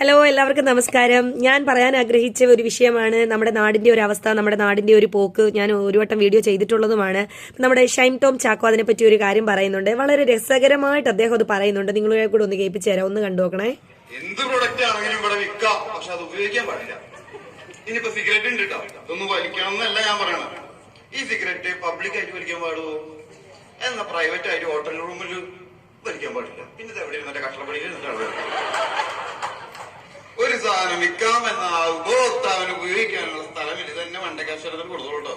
Hello എല്ലാവർക്കും നമസ്കാരം. ഞാൻ പറയാൻ ആഗ്രഹിച്ച ഒരു വിഷയമാണ് നമ്മുടെ നാടിന്റെ ഒരു അവസ്ഥ നമ്മുടെ നാടിന്റെ ഒരു പോക്ക്. ഞാൻ ഒരു വട്ടം വീഡിയോ ചെയ്തിട്ടുള്ളതുമാണ്. നമ്മുടെ ഷൈം ടോം ചാക്കോ അതിനെപ്പറ്റി ഒരു കാര്യം പറയുന്നുണ്ട്. വളരെ രസകരമായിട്ട് അദ്ദേഹം അത് പറയുന്നുണ്ട്. നിങ്ങളെ കൂടെ ഒന്ന് കേൾപ്പിച്ചു തരാം. ഒന്ന് കണ്ടു നോക്കണേ. എന്ത് പ്രൊഡക്റ്റ് ആണെങ്കിലും ഇവിടെ വിൽക്കാം. പക്ഷെ അത് ഉപയോഗിക്കാൻ പാടില്ല. ഇനിയിപ്പോ സിഗരറ്റ് ഉണ്ട് കേട്ടോ ഇതൊന്നും വലിക്കണം എന്നല്ല ഞാൻ പറയണം ഈ സിഗരറ്റ് പബ്ലിക് ആയിട്ട് വലിക്കാൻ പാടുമോ എന്നാ പ്രൈവറ്റ് ആയിട്ട് ഹോട്ടൽ റൂമിൽ വലിക്കാൻ പാടില്ല. പിന്നെ എവിടെ ഇരുന്നിട്ട് കഷ്ടപ്പടിയിൽ ഇരുന്നിട്ടാണ് സാധനം വിൽക്കാമെന്ന ഉപഭോക്താവിന് ഉപയോഗിക്കാനുള്ള സ്ഥലമില്ല തന്നെ മണ്ടക്കാശ്വരത്തിന് കൊടുത്തോളൂ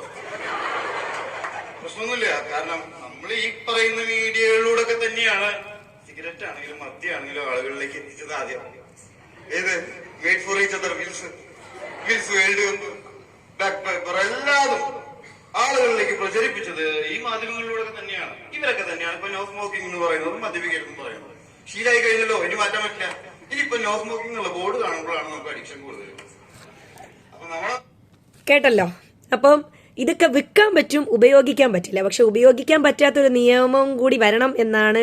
പ്രശ്നമൊന്നുമില്ല. കാരണം നമ്മൾ ഈ പറയുന്ന മീഡിയകളിലൂടെ ഒക്കെ തന്നെയാണ് സിഗരറ്റ് ആണെങ്കിലും മദ്യമാണെങ്കിലും ആളുകളിലേക്ക് എത്തിച്ചത് ആദ്യം. ഏത്? Made for each other Wills Wills World Cup back paper എല്ലാതും ആളുകളിലേക്ക് പ്രചരിപ്പിച്ചത് ഈ മാധ്യമങ്ങളിലൂടെ തന്നെയാണ്. ഇവരൊക്കെ തന്നെയാണ് ഇപ്പൊ നോ സ്മോക്കിംഗ് എന്ന് പറയുന്നത് മദ്യപിക്കരുത് എന്ന് പറയുന്നത്. ശീലായി കഴിഞ്ഞല്ലോ ഇനി മാറ്റാൻ പറ്റില്ല. ഇനിയിപ്പോ നോ സ്മോക്കിംഗ് എന്നുള്ള ബോർഡ് കാണുമ്പോഴാണ് കേട്ടല്ലോ. അപ്പം ഇതൊക്കെ വിൽക്കാൻ പറ്റും ഉപയോഗിക്കാൻ പറ്റില്ല. പക്ഷെ ഉപയോഗിക്കാൻ പറ്റാത്തൊരു നിയമം കൂടി വരണം എന്നാണ്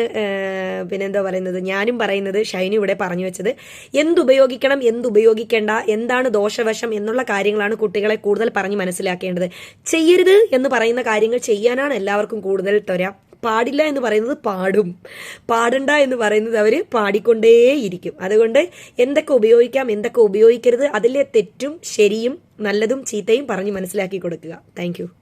പിന്നെന്താ പറയുന്നത്. ഞാനും പറയുന്നത് ഷൈനി ഇവിടെ പറഞ്ഞു വെച്ചത്. എന്തുപയോഗിക്കണം എന്തുപയോഗിക്കേണ്ട എന്താണ് ദോഷവശം എന്നുള്ള കാര്യങ്ങളാണ് കുട്ടികളെ കൂടുതൽ പറഞ്ഞ് മനസ്സിലാക്കേണ്ടത്. ചെയ്യരുത് എന്ന് പറയുന്ന കാര്യങ്ങൾ ചെയ്യാനാണ് എല്ലാവർക്കും കൂടുതൽ ത്വര. പാടില്ല എന്ന് പറയുന്നത് പാടും. പാടണ്ട എന്ന് പറയുന്നത് അവർ പാടിക്കൊണ്ടേയിരിക്കും. അതുകൊണ്ട് എന്തൊക്കെ ഉപയോഗിക്കാം എന്തൊക്കെ ഉപയോഗിക്കരുത് അതിലെ തെറ്റും ശരിയും നല്ലതും ചീത്തയും പറഞ്ഞ് മനസ്സിലാക്കി കൊടുക്കുക. താങ്ക്